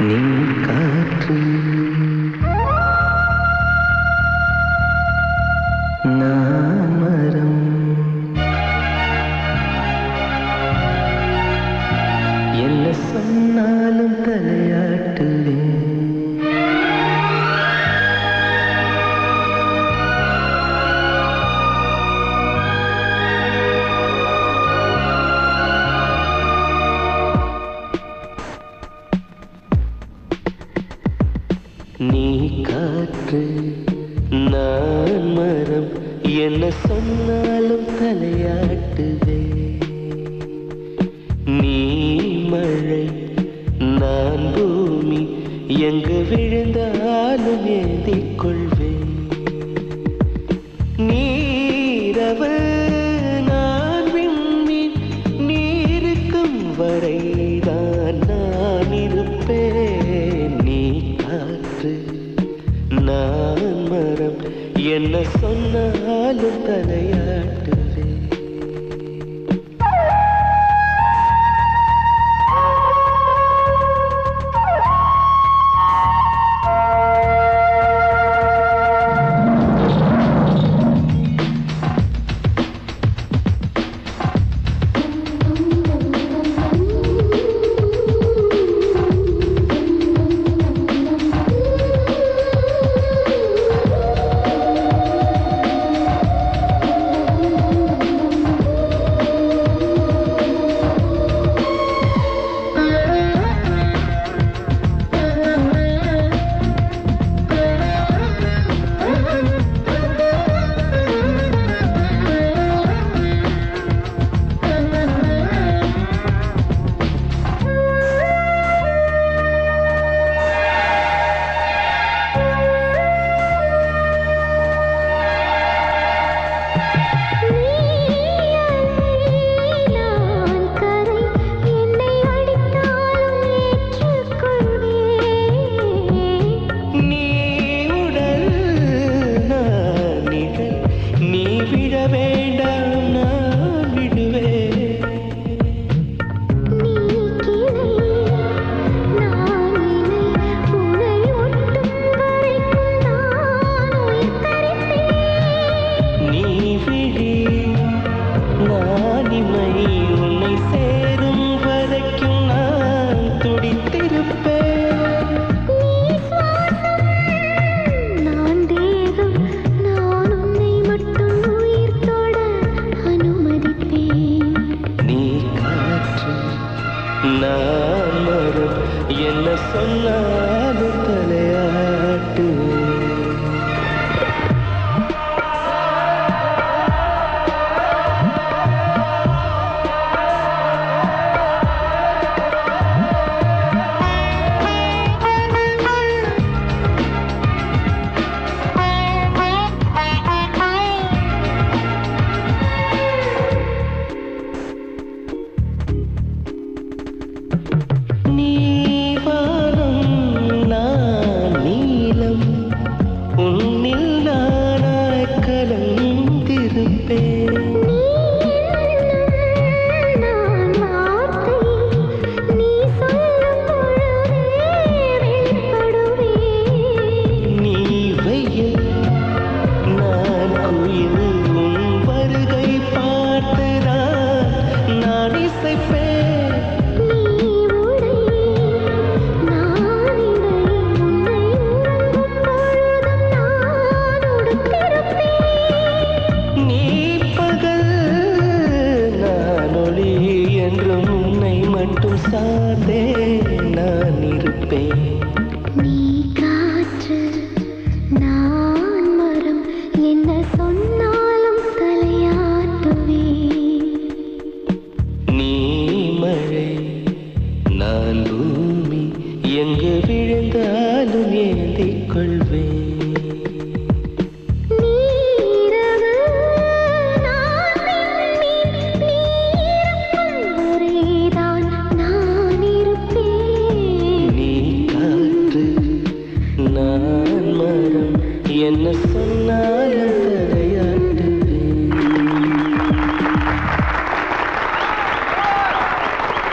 நீ காற்று நான் மரம் என்ன சொன்னாலும் தலையா என்று நான் மரம் என்ன சொன்னாலும் தலையாட்டுவே நீ மழை நான் பூமி எங்கு விழுந்தாலும் ஏந்திக் கொள்வேன் என்ன சொன்னாலும் தலையாட்டுவே நான் மறும். என்ன சொன்ன சார்ந்தே நான் இருப்பேன். நீ காற்று நான் மரம் என்ன in the